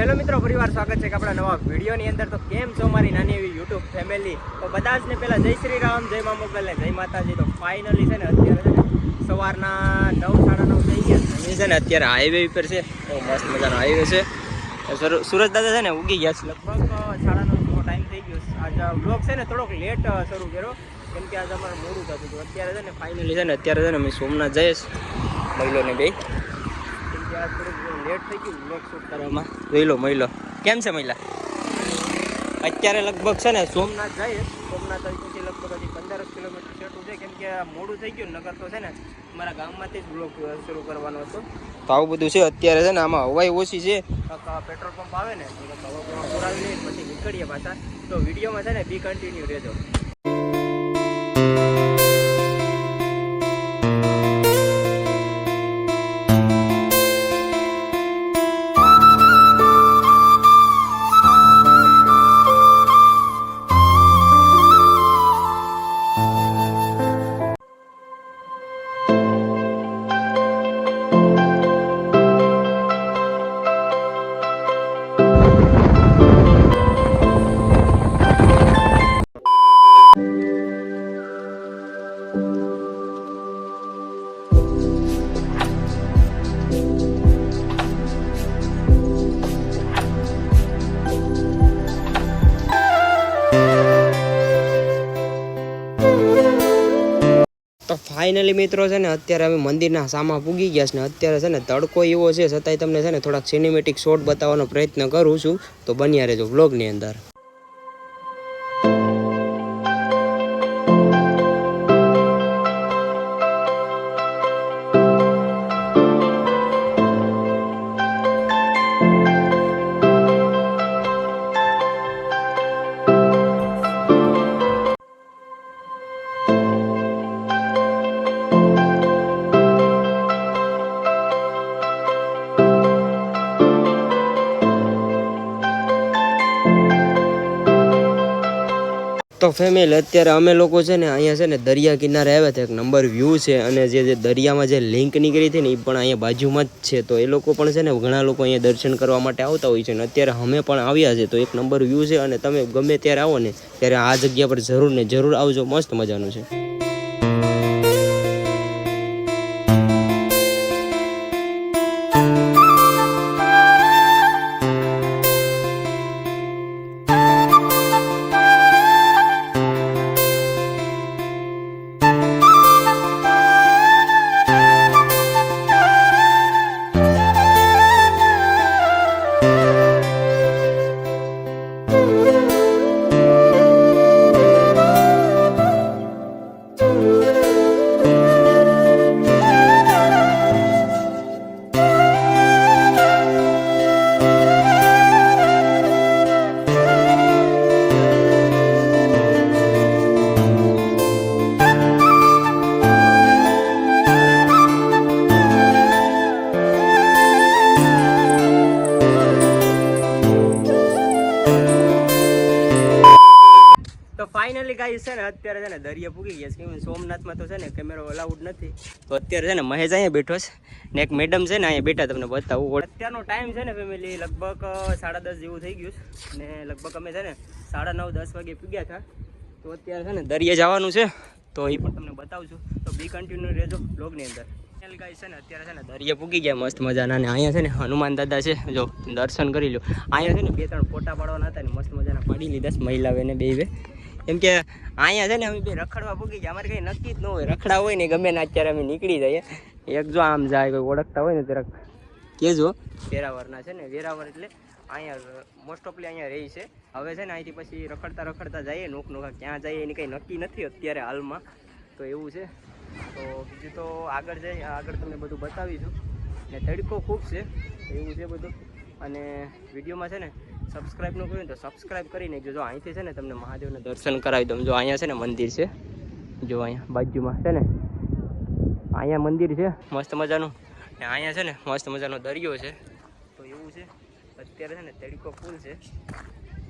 Hello મિત્રો પરિવાર સ્વાગત છે કે આપણા નવા વિડીયોની અંદર. તો કેમ છો મારી નાની એવી યુટ્યુબ ફેમિલી તો બધા જ ને પહેલાં જય શ્રી રામ, જય મા મોગલ ને જય માતાજી. તો ફાઇનલી છે ને, અત્યારે સવારના નવ, સાડા નવ થઈ ગયા. અમે છે ને, અત્યારે હાઈવે ઉપર છે. બહુ મસ્ત મજાનો હાઈવે છે. તો સર- સુરજ દાદા છે ને, ઉગી ગયા છે લગભગ સાડા નવ ટાઈમ થઈ ગયો આજ બ્લોગ છે ને, થોડોક લેટ શરૂ કર્યો. કેમ કે આજે અમારે મોડું થતું હતું. અત્યારે છે ને ફાઇનલી છે ને, અત્યારે છે ને, અમે સોમનાથ જઈશ મહિલોને બે. કેમ કે આજ લેટ થઈ ગયું બ્લોગ શૂટ કરવામાં. જોઈ લો મહિલો કેમ છે મહિલા અત્યારે લગભગ છે ને સોમનાથ જાય સોમનાથ અહીંથી લગભગ હજી પંદર કિલોમીટર છેટું છે. કેમ કે મોડું થઈ ગયું નગર તો છે ને મારા ગામમાંથી જ બ્લોગ શરૂ કરવાનો હતો. તો આવું બધું છે. અત્યારે છે ને આમાં હવાઈ ઓછી છે. પેટ્રોલ પંપ આવે ને હવા પુરાવી લઈએ પછી નીકળીએ પાછા. તો વિડીયોમાં છે ને બી કન્ટિન્યુ રહેજો. ફાઇનલી મિત્રો છે ને, અત્યારે અમે મંદિરના સામા પૂગી ગયા છે ને, અત્યારે છે ને તડકો એવો છે, છતાંય તમને છે ને થોડાક સિનેમેટિક શોટ બતાવવાનો પ્રયત્ન કરું છું. તો બન્યા રહેજો વ્લોગની અંદર. તો ફેમિલી અત્યારે અમે લોકો છે ને અહીંયા છે ને દરિયા કિનારે આવ્યા હતા. એક નંબર વ્યૂ છે અને જે જે દરિયામાં જે લિંક નીકળી હતી ને એ પણ અહીંયા બાજુમાં જ છે. તો એ લોકો પણ છે ને ઘણા લોકો અહીંયા દર્શન કરવા માટે આવતા હોય છે ને, અત્યારે અમે પણ આવ્યા છે. તો એક નંબર વ્યૂ છે અને તમે ગમે ત્યારે આવો ને, ત્યારે આ જગ્યા પર જરૂર ને જરૂર આવજો. મસ્ત મજાનું છે. ફાઇનલી ગાઈસ છે ને અત્યારે છે ને દરિયા પૂગી ગયા છે સોમનાથમાં તો છે ને કેમેરો અલાઉડ નથી તો અત્યારે છે ને મહેશ અહીંયા બેઠો છે ને એક મેડમ છે ને અહીંયા બેઠા તમને બતાવું અત્યારનો ટાઈમ છે ને ફેમિલી લગભગ સાડા દસ જેવું થઈ ગયું છે ને લગભગ અમે છે ને સાડા નવ દસ વાગે પૂગ્યા હતા તો અત્યારે છે ને દરિયા જવાનું છે તો એ પણ તમને બતાવું છું તો બી કન્ટિન્યુ રહેજો બ્લોગની અંદર ગાય છે ને અત્યારે છે ને દરિયા પૂગી ગયા મસ્ત મજાના અને અહીંયા છે ને હનુમાન દાદા છે જો દર્શન કરી લો અહીંયા છે ને બે ત્રણ ફોટા પાડવાના હતા ને મસ્ત મજાના પાડી લીધા મહિલા બે બે કેમ કે અહીંયા છે ને અમે બે રખડવા પૂગી ગયા. અમારે કંઈ નક્કી જ ન હોય. રખડા હોય ને ગમે ને અત્યારે અમે નીકળી જઈએ. એક જો આમ જાય, કોઈ ઓળખતા હોય ને જરાક કહેજો વેરાવરના છે ને વેરાવર એટલે અહીંયા મોસ્ટ ઓફલી અહીંયા રહી છે. હવે છે ને અહીંથી પછી રખડતા રખડતા જઈએ, નોક નોકા ક્યાં જઈએ એની કંઈ નક્કી નથી અત્યારે હાલમાં. તો એવું છે. તો બીજું તો આગળ જઈ, આગળ તમને બધું બતાવીશું. ને તડકો ખૂબ છે. એવું છે બધું. અને વિડીયોમાં છે ને સબસ્ક્રાઈબ ન કર્યું તો સબસ્ક્રાઈબ કરી નાખજો જો અહીંથી છે ને તમને મહાદેવના દર્શન કરાવી દઉં. જો અહીંયા છે ને મંદિર છે. જો અહીંયા બાજુમાં છે ને, અહીંયા મંદિર છે. મસ્ત મજાનું. ને અહીંયા છે ને મસ્ત મજાનો દરિયો છે. તો એવું છે. અત્યારે છે ને તડકો ફૂલ છે.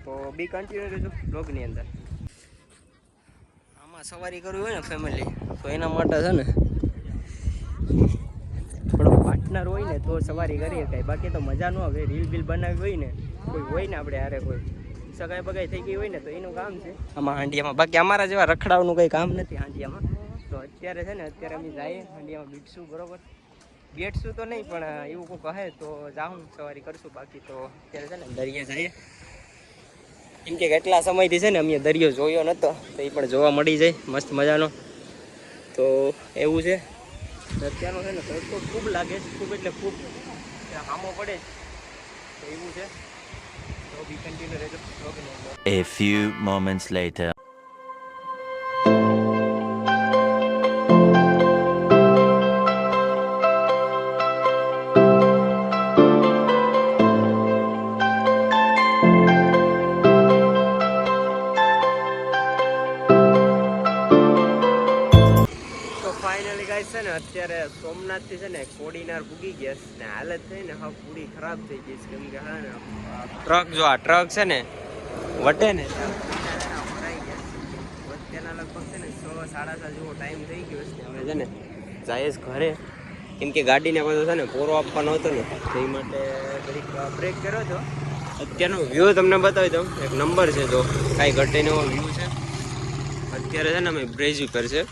તો બી કન્ટિન્યુ રહેજો બ્લોગની અંદર. આમાં સવારી કરવી હોય ને ફેમિલી તો એના માટે છે ને પાર્ટનર હોય ને તો સવારી કરી શકાય બાકી તો મજા ન આવે. રીલ બિલ બનાવી હોય ને, કોઈ હોય ને આપણે હારે કોઈ. સગાઈ બગાઈ થઈ ગઈ હોય ને તો એનું કામ છે. આમાં હાંડિયામાં, બાકી અમારા જેવા રખડાવનું કંઈ કામ નથી હાંડિયામાં. તો અત્યારે છે ને, અત્યારે અમે જઈએ, હાંડિયામાં બીટશું બરોબર? બેઠશું તો નહીં, પણ એવું કોઈ કહે તો જાઉં, સવારી કરશું. બાકી તો અત્યારે છે ને, દરિયે જઈએ. કેમ કે કેટલા સમયથી છે ને, અમે દરિયો જોયો નહોતો તો એ પણ જોવા મળી જાય, મસ્ત મજાનો. તો એવું છે. અત્યારનો છે ને તડકો ખૂબ લાગે છે, ખૂબ એટલે ખૂબ આમો પડે છે. તો એવું છે તો બી કન્ટિન્યુ રહેજો બ્લોગની અંદર. A few moments later. છે ને અત્યારે સોમનાથથી છે ને કોડીનાર પૂગી ગયા છે ને હાલત થઈ ને હા પૂરી ખરાબ થઈ ગઈ છે. કેમ કે હા ને ટ્રક જો આ ટ્રક છે ને વટે ને. ભરાઈ ગયા. અત્યારના લગભગ છે ને છ સાડા સાત જેવો ટાઈમ થઈ ગયો છે હવે છે ને જાય ઘરે. કેમ કે ગાડીને બધો છે ને પોરો આપવાનો હતો ને એ માટે ઘડીક બ્રેક કર્યો હતો. અત્યારનો વ્યૂ તમને બતાવી દઉં. એક નંબર છે જો કાંઈ ઘટે એવો વ્યૂ છે. અત્યારે છે ને અમે બ્રેજ ઉપર છે.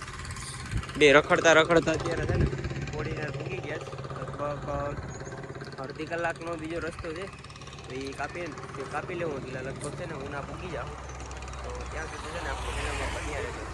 બે રખડતા રખડતા અત્યારે છે ને કોડીનાર ભૂગી ગયા લગભગ અડધી કલાકનો બીજો રસ્તો છે. તો એ કાપી કાપી લેવું એટલે લગભગ છે ને હું ના ભૂગી જાઉં. તો ત્યાં સુધી છે ને આપણે